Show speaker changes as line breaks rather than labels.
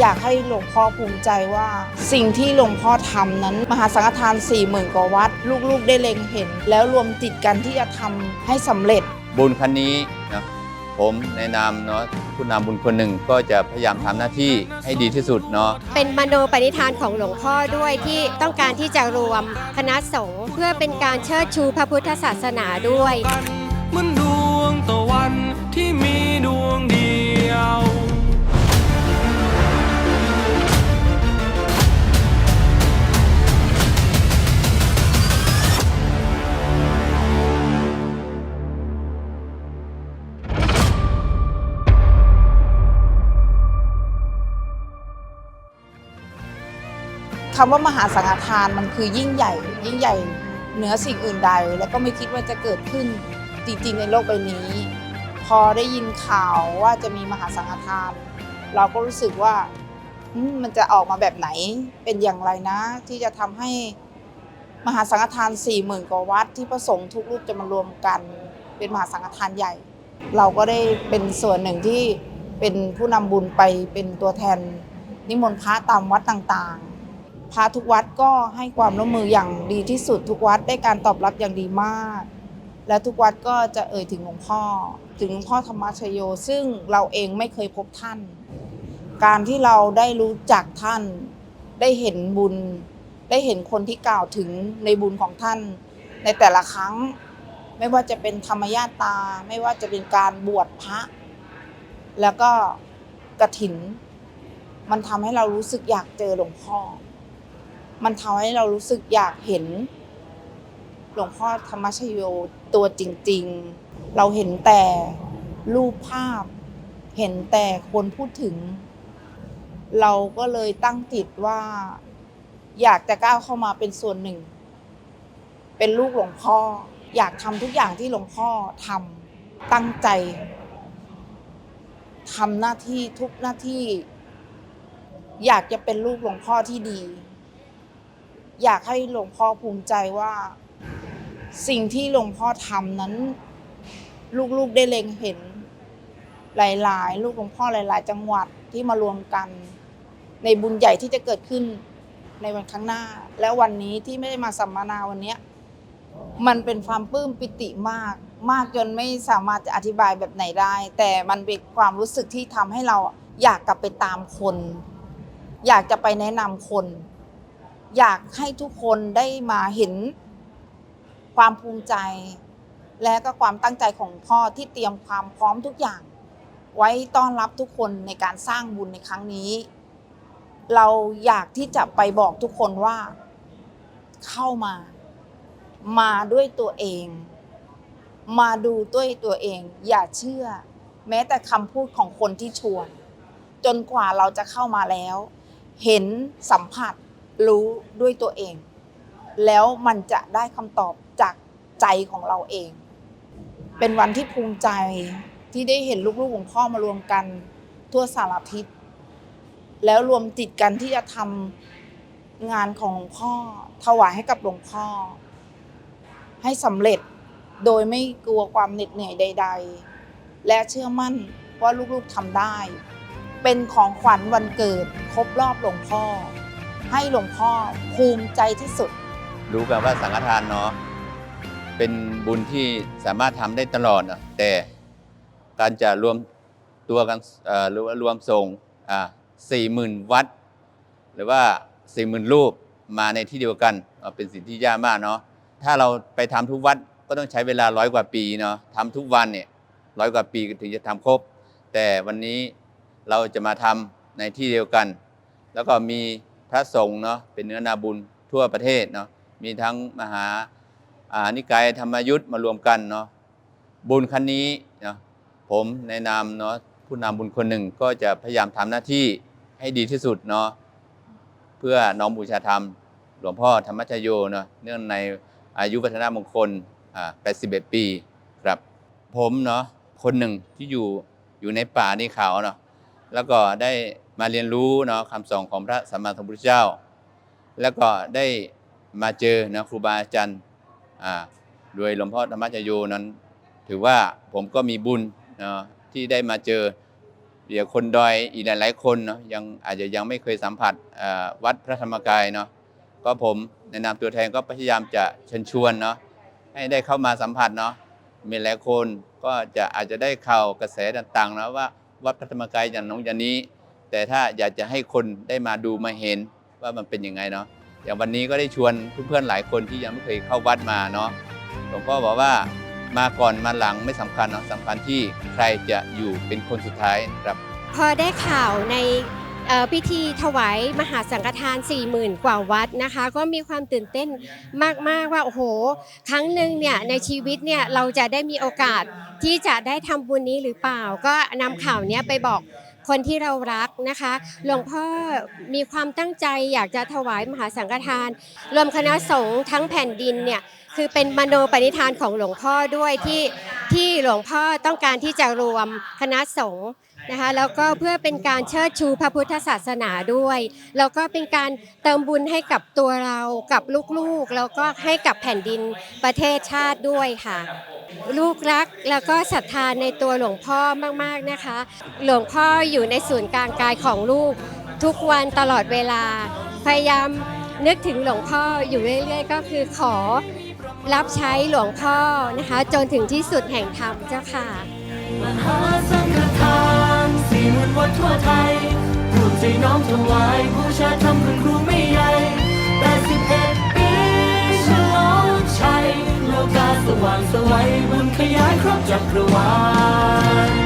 อยากให้หลวงพ่อภูมิใจว่า สิ่งที่หลวงพ่อทำนั้น มหาสังฆทาน4ี่หมื่นกว่าวัด ลูกๆได้เล็งเห็น แล้วรวมติดกันที่จะทำให้สำเร็จ
บุญครั้งนี้นะผมในนามเนาะผู้นำบุญคนหนึ่งก็จะพยายามทำหน้าที่ให้ดีที่สุดเนาะ
เป็นมโนปณิธานของหลวงพ่อด้วยที่ต้องการที่จะรวมคณะสงฆ์เพื่อเป็นการเชิดชูพระพุทธศาสนาด้วยำ
ว่ามหาสังฆทานมันคือยิ่งใหญ่ ยิ่งใหญ่เหนือสิ่งอื่นใด แล้วก็ไม่คิดว่าจะเกิดขึ้นจริงๆในโลกใบนี้ พอได้ยินข่าวว่าจะมีมหาสังฆทาน เราก็รู้สึกว่ามันจะออกมาแบบไหนเป็นอย่างไรนะ ที่จะทำให้มหาสังฆทาน4ี่หมื่นกว่าวัดที่พระสงฆ์ทุกรูปจะมารวมกัน เป็นมหาสังฆทานใหญ่ เราก็ได้เป็นส่วนหนึ่งที่เป็นผู้นำบุญไปเป็นตัวแทนนิมนต์พระตามวัดต่างๆ พระทุกวัดก็ให้ความร่วมมืออย่างดีที่สุดทุกวัดได้การตอบรับอย่างดีมาก และทุกวัดก็จะเอ่ยถึงหลวงพ่อ ถึงหลวงพ่อธรรมชโย ซึ่งเราเองไม่เคยพบท่าน การที่เราได้รู้จักท่าน ได้เห็นบุญ ได้เห็นคนที่กล่าวถึงในบุญของท่าน ในแต่ละครั้ง ไม่ว่าจะเป็นธรรมญาตา ไม่ว่าจะเป็นการบวชพระ แล้วก็กระถิน มันทำให้เรารู้สึกอยากเจอหลวงพ่อ มันทำให้เรารู้สึกอยากเห็น หลวงพ่อธรรมชโยตัวจริง ๆ เราเห็นแต่รูปภาพ เห็นแต่คนพูดถึง เราก็เลยตั้งจิตว่า อยากจะก้าวเข้ามาเป็นส่วนหนึ่ง เป็นลูกหลวงพ่อ อยากทำทุกอย่างที่หลวงพ่อทำตั้งใจทำหน้าที่ทุกหน้าที่ อยากจะเป็นลูกหลวงพ่อที่ดี อยากให้หลวงพ่อภูมิใจว่า สิ่งที่หลวงพ่อทำนั้น ลูกๆได้เล็งเห็นหลาย ๆ ลูกหลวงพ่อหลาย ๆ จังหวัดที่มารวมกัน ในบุญใหญ่ที่จะเกิดขึ้นในวันข้างหน้า และวันนี้ที่ไม่ได้มาสัมมนาวันนี้มันเป็นความปลื้มปิติมาก มากจนไม่สามารถจะอธิบายแบบไหนได้ แต่มันเป็นความรู้สึกที่ทำให้เราอยากกลับไปตามคน อยากจะไปแนะนำคน อยากให้ทุกคนได้มาเห็นความภูมิใจ และก็ความตั้งใจของพ่อที่เตรียมความพร้อมทุกอย่าง ไว้ต้อนรับทุกคนในการสร้างบุญในครั้งนี้ เราอยากที่จะไปบอกทุกคนว่า เข้ามา มาด้วยตัวเอง มาดูด้วยตัวเอง อย่าเชื่อ แม้แต่คำพูดของคนที่ชวน จนกว่าเราจะเข้ามาแล้ว เห็นสัมผัส รู้ด้วยตัวเอง แล้วมันจะได้คำตอบจากใจของเราเอง เป็นวันที่ภูมิใจที่ได้เห็นลูกๆของพ่อมารวมกันทั่วสารทิศแล้วรวมจิตกันที่จะทำงานของหลวงพ่อถวายให้กับหลวงพ่อ ให้สำเร็จโดยไม่กลัวความเหน็ดเหนื่อยใด ๆ และเชื่อมั่นว่าลูกๆทำได้ เป็นของขวัญวันเกิดครบรอบหลวงพ่อ ให้หลวงพ่อภูมิใจที่สุด
รู้กันว่าสังฆทานเนาะเป็นบุญที่สามารถทำได้ตลอดนะแต่การจะรวมตัวกันหรือว่ารวมส่งอ่าสี่หมื่นวัด หรือว่าสี่หมื่นรูปมาในที่เดียวกันเอ่อเป็นสิ่งที่ยากมากเนาะถ้าเราไปทำทุกวัดก็ต้องใช้เวลาร้อยกว่าปีเนาะทำทุกวันเนี่ยร้อยกว่าปีถึงจะทำครบ แต่วันนี้เราจะมาทำในที่เดียวกัน แล้วก็มี พระสงฆ์เนาะเป็นเนื้อนาบุญทั่วประเทศเนาะมีทั้งมหาอานิกายธรรมยุทธ์มารวมกันเนาะบุญครั้งนี้เนาะผมในนามเนาะผู้นำบุญคนหนึ่งก็จะพยายามทำหน้าที่ให้ดีที่สุดเนาะเพื่อน้อมบูชาธรรม หลวงพ่อธรรมชโยเนาะเนื่องในอายุวัฒนามงคลอ่า81 ปีครับ ผมเนาะคนหนึ่งที่อยู่อยู่ในป่าในเขาเนาะแล้วก็ได้ มาเรียนรู้เนาะคำสอนของพระสัมมาสัมพุทธเจ้า แล้วก็ได้มาเจอนะครูบาอาจารย์โดยหลวงพ่อธรรมชโยนั้น ถือว่าผมก็มีบุญเนาะที่ได้มาเจอเดี๋ยวคนดอยอีกหลายๆคนเนาะยังอาจจะยังไม่เคยสัมผัสวัดพระธรรมกายเนาะก็ผมในนามตัวแทนก็พยายามจะเชิญชวนเนาะให้ได้เข้ามาสัมผัสเนาะมีหลายคนก็จะอาจจะได้ข่าวกระแสต่างๆนะว่าวัดพระธรรมกายอย่างน้องอย่างนี้ แต่ถ้าอยากจะให้คนได้มาดูมาเห็นว่ามันเป็นยังไงเนาะอย่างวันนี้ก็ได้ชวนเพื่อนๆหลายคนที่ยังไม่เคยเข้าวัดมาเนาะหลวงพ่อบอกว่ามาก่อนมาหลังไม่สำคัญเนาะสำคัญที่ใครจะอยู่เป็นคนสุดท้ายครับ
พอได้ข่าวใน พิธีถวายมหาสังฆทาน 40,000 กว่าวัดนะคะ ก็มีความตื่นเต้นมาก ๆ ว่า โอ้โห ครั้งหนึ่งเนี่ยในชีวิตเนี่ยเราจะได้มีโอกาสที่จะได้ทำบุญนี้หรือเปล่า ก็นำข่าวนี้ไปบอกคนที่เรารักนะคะ หลวงพ่อมีความตั้งใจอยากจะถวายมหาสังฆทาน รวมคณะสงฆ์ทั้งแผ่นดินเนี่ยคือเป็นมโนปณิธานของหลวงพ่อด้วยที่ที่หลวงพ่อต้องการที่จะรวมคณะสงฆ์ นะคะแล้วก็เพื่อเป็นการเชิดชูพระพุทธศาสนาด้วยแล้วก็เป็นการเติมบุญให้กับตัวเรากับลูกๆ แล้วก็ให้กับแผ่นดินประเทศชาติด้วยค่ะ ลูกรักแล้วก็ศรัทธาในตัวหลวงพ่อมากๆนะคะ หลวงพ่ออยู่ในศูนย์กลางกายของลูก ทุกวันตลอดเวลา พยายามนึกถึงหลวงพ่ออยู่เรื่อยๆ ก็คือขอรับใช้หลวงพ่อนะคะ จนถึงที่สุดแห่งธรรมเจ้าค่ะ
มหาสังฆทาน นวัดทั่วไทยร่วมใจน้อมถวายบูชาธรรมคุณครูไม่ใหญ่แปดสิบเอ็ดปีฉลองชัยโลกาสว่างสวัยบุญขยายครอบจักรวาล